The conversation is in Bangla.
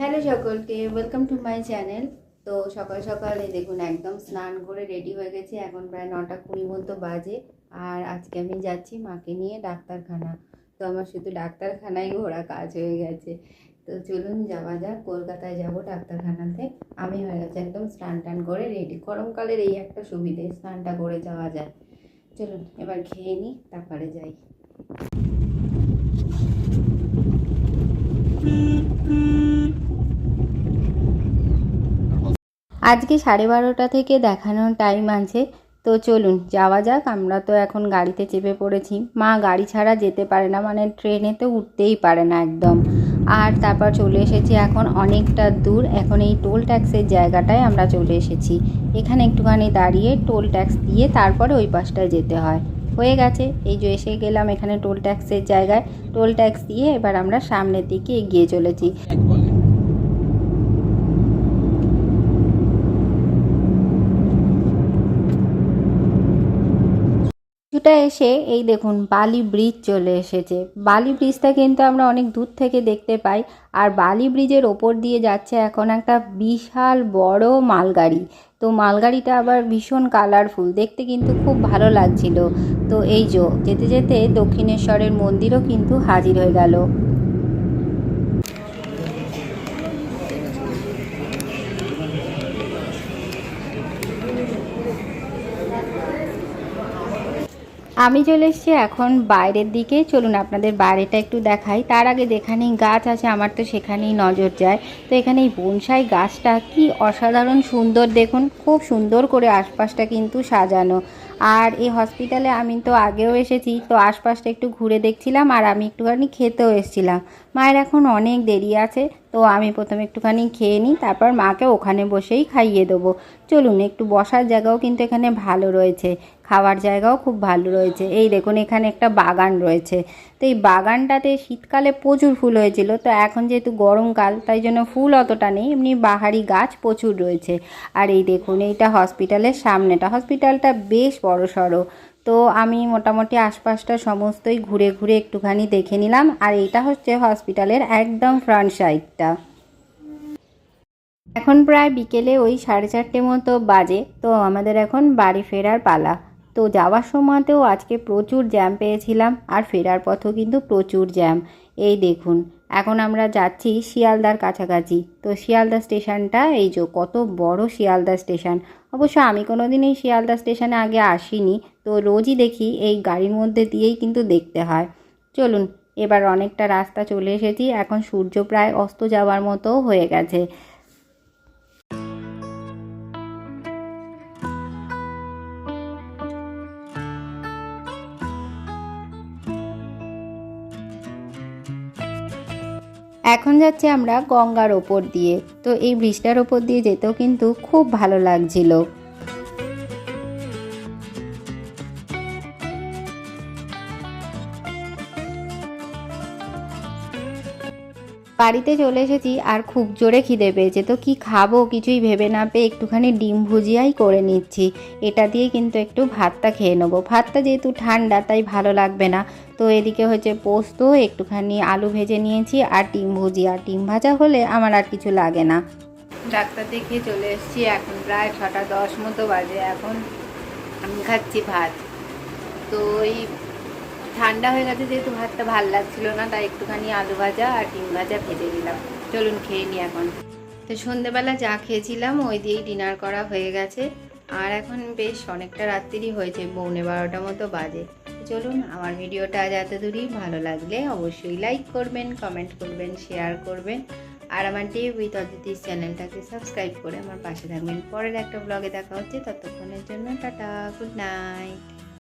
হ্যালো সকলকে ওয়েলকাম টু মাই চ্যানেল তো সকাল সকালে দেখুন, একদম স্নান করে রেডি হয়ে গেছি। এখন প্রায় নটা কুড়ি মতো বাজে আর আজকে আমি যাচ্ছি মাকে নিয়ে ডাক্তারখানা। তো আমার শুধু ডাক্তারখানায় ঘোরা কাজ হয়ে গেছে। তো চলুন যাওয়া যাক, কলকাতায় যাব ডাক্তারখানাতে। আমি হয়ে গেছে একদম স্নান টান করে রেডি গরমকালের এই একটা সুবিধে, স্নানটা করে যাওয়া যায়। চলুন, এবার খেয়ে নিই, তারপরে যাই। আজকে সাড়ে বারোটা থেকে দেখানোর টাইম আছে। তো চলুন, যাওয়া যাক, আমরা তো এখন গাড়িতে চেপে পড়েছি। মা গাড়ি ছাড়া যেতে পারে না মানে ট্রেনে তো উঠতেই পারে না একদম। আর তারপর চলে এসেছি এখন অনেকটা দূর। এখন এই টোল ট্যাক্সের জায়গাটায় আমরা চলে এসেছি। এখানে একটুখানি দাঁড়িয়ে টোল ট্যাক্স দিয়ে তারপরে ওই পাশটায় যেতে হয়। হয়ে গেছে। এই যে এসে গেলাম এখানে টোল ট্যাক্সের জায়গায়। টোল ট্যাক্স দিয়ে এবার আমরা সামনের দিকে এগিয়ে চলেছি। কিছুটা এসে, এই দেখুন, বালি ব্রিজ চলে এসেছে। বালি ব্রিজটা কিন্তু আমরা অনেক দূর থেকে দেখতে পাই। আর বালি ব্রিজের ওপর দিয়ে যাচ্ছে এখন একটা বিশাল বড় মালগাড়ি। তো মালগাড়িটা আবার ভীষণ কালারফুল দেখতে কিন্তু খুব ভালো লাগছিল। তো এই যো, যেতে যেতে দক্ষিণেশ্বরের মন্দিরও কিন্তু হাজির হয়ে গেল। আমি চলে এসেছি এখন বাইরের দিকে। চলুন আপনাদের বাইরেটা একটু দেখাই। তার আগে যেখানেই গাছ আছে, আমার তো সেখানেই নজর যায়। তো এখানে এই বনসাই গাছটা কি অসাধারণ সুন্দর। দেখুন, খুব সুন্দর করে আশপাশটা কিন্তু সাজানো। আর এই হসপিটালে আমি তো আগেও এসেছি, তো আশপাশটা একটু ঘুরে দেখছিলাম আর আমি একটুখানি খেতেও এসেছিলাম। মায়ের এখন অনেক দেরি আছে, তো আমি প্রথমে একটুখানি খেয়ে নিই, তারপর মাকে ওখানে বসেই খাইয়ে দেবো। চলুন, একটু বসার জায়গাও কিন্তু এখানে ভালো রয়েছে। খাওয়ার জায়গাও খুব ভালো রয়েছে। এই দেখুন, এখানে একটা বাগান রয়েছে। তো এই বাগানটাতে শীতকালে প্রচুর ফুল হয়েছিল। তো এখন যেহেতু গরমকাল, তাই জন্য ফুল অতটা নেই, এমনি বাহারি গাছ প্রচুর রয়েছে। আর এই দেখুন, এইটা হসপিটালের সামনেটা। হসপিটালটা বেশ বড় সড়ো। তো আমি মোটামুটি আশপাশটা সমস্তই ঘুরে ঘুরে একটুখানি দেখে নিলাম। আর এইটা হচ্ছে হসপিটালের একদম ফ্রন্ট সাইডটা। এখন প্রায় বিকেলে ওই সাড়ে চারটে মতো বাজে। তো আমাদের এখন বাড়ি ফেরার পালা। তো যাওয়ার সময়তেও আজকে প্রচুর জ্যাম পেয়েছিলাম আর ফেরার পথেও কিন্তু প্রচুর জ্যাম। এই দেখুন, এখন আমরা যাচ্ছি শিয়ালদার কাছাকাছি। তো শিয়ালদা স্টেশনটা, এই যে কত বড় শিয়ালদা স্টেশন। অবশ্য আমি কোনো দিন এই শিয়ালদা স্টেশনে আগে আসিনি, তো রোজই দেখি এই গাড়ির মধ্যে দিয়েই কিন্তু দেখতে হয়। চলুন, এবার অনেকটা রাস্তা চলে এসেছি, এখন সূর্য প্রায় অস্ত যাওয়ার মতো হয়ে গেছে। এখন যাচ্ছি আমরা গঙ্গার ওপর দিয়ে। তো এই ব্রিজটার ওপর দিয়ে যেতেও কিন্তু খুব ভালো লাগছিল। বাড়িতে চলে এসেছি আর খুব জোরে খিদে পেয়েছে। তো কি খাব কিছুই ভেবে না পেয়ে একটুখানি ডিম ভুজিয়াই করে নিচ্ছি। এটা দিয়ে কিন্তু একটু ভাতটা খেয়ে নেব। ভাতটা যেহেতু ঠান্ডা, তাই ভালো লাগবে না। তো এদিকে হচ্ছে পোস্ত, একটুখানি আলু ভেজে নিয়েছি আর ডিম ভুজিয়া ডিম ভাজা হলে আমার আর কিছু লাগে না। ডাক্তার দেখিয়ে চলে এসেছি, এখন প্রায় ছটা দশ মতো বাজে। এখন আমি খাচ্ছি ভাত। তো এই ঠান্ডা হয়ে গেছে যেহেতু ভাতটা ভালো লাগছিল না, তাই একটুখানি আলু ভাজা আর ডিম ভাজা ভেজে দিলাম চলুন খেয়ে নিই এখন। তো সন্ধেবেলা যা খেয়েছিলাম, ওই দিয়েই ডিনার করা হয়ে গেছে। আর এখন বেশ অনেকটা রাত্রিরই হয়েছে, পৌনে বারোটা মতো বাজে। চলুন আমার ভিডিওটা আজ এত দূরই ভালো লাগলে অবশ্যই লাইক করবেন কমেন্ট করবেন শেয়ার করবেন। আর আমার ডে উইথ অদিতিস চ্যানেলটাকে সাবস্ক্রাইব করে আমার পাশে থাকবেন। পরের একটা ব্লগে দেখা হচ্ছে, ততক্ষণের জন্য টাটা গুড নাইট